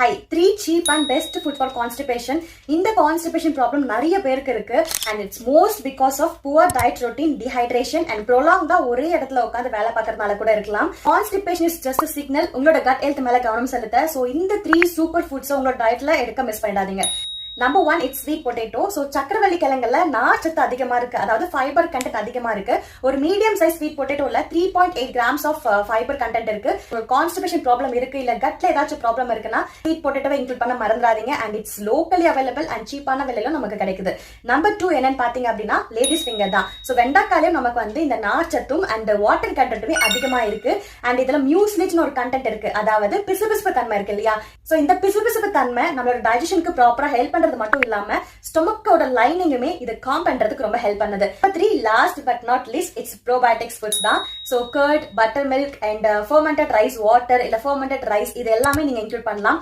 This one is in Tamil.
Hi three cheap and best food for constipation இந்த கான்ஸ்டிபேஷன் ப்ராப்ளம் நிறைய பேருக்கு இருக்கு. And it's most because of poor diet routine dehydration and prolong தான் ஒரே இடத்துல உட்காந்து வேலை பார்க்கறதுனால கூட இருக்கலாம். கான்ஸ்டிபேஷன் இஸ் ஜஸ்ட் சிக்னல் உங்களோட கட் ஹெல்த் மேல கவனம் செலுத்த. ஸோ இந்த த்ரீ சூப்பர் ஃபுட்ஸை உங்களோட டயட்ல எடுக்க மிஸ் பண்ணிடாதீங்க. Number one it's sweet potato so சக்கரவள்ளி கிழங்குல நார்ச்சத்து அதிகமா இருக்கு. அதாவது ஃபைபர் கண்டென்ட் அதிகமா இருக்கு. ஒரு medium size sweet பொட்டேட்டோல three point eight grams of fibre content இருக்கு. ஒரு கான்ஸ்டிபேஷன் ப்ராப்ளம் இருக்கு இல்ல கட்ல ஏதாச்சும் ப்ராப்ளம் இருக்குன்னா ஸ்வீட் பொட்டேட்டோவை இன்க்ளூட் பண்ண மறந்துடாதீங்க. And it's locally available and சீப்பான விலையிலும் நமக்கு கிடைக்குது. நம்பர் டூ என்னன்னு பாத்தீங்க அப்படின்னா லேடிஸ் ஃபிங்கர் தான். ஸோ வெண்டைக்காலையும் நமக்கு வந்து இந்த நார்ச்சத்தும் அண்ட் வாட்டர் கண்டென்ட்டுமே அதிகமா இருக்கு. அண்ட் இதுல மியூஸ்லிச்னு ஒரு கண்டென்ட் இருக்கு. அதாவது பிசுபிசுப்பு தன்மை இருக்கு இல்லையா? ஸோ இந்த பிசுபிசுப்பு தன்மை நம்மளோட டைஜஷனுக்கு ப்ராப்பரா ஹெல்ப் பண்றது மட்டும் இல்லாம ஸ்டொமக்கோட லைனிங்குமே இது காம் பண்றதுக்கு ரொம்ப ஹெல்ப் பண்ணுது. Three last but not least it's probiotics foods தான். So curd butter milk and fermented rice water இல்ல ஃபர்மெண்டட் ரைஸ் இது எல்லாமே நீங்க இன்க்ளூட் பண்ணலாம்.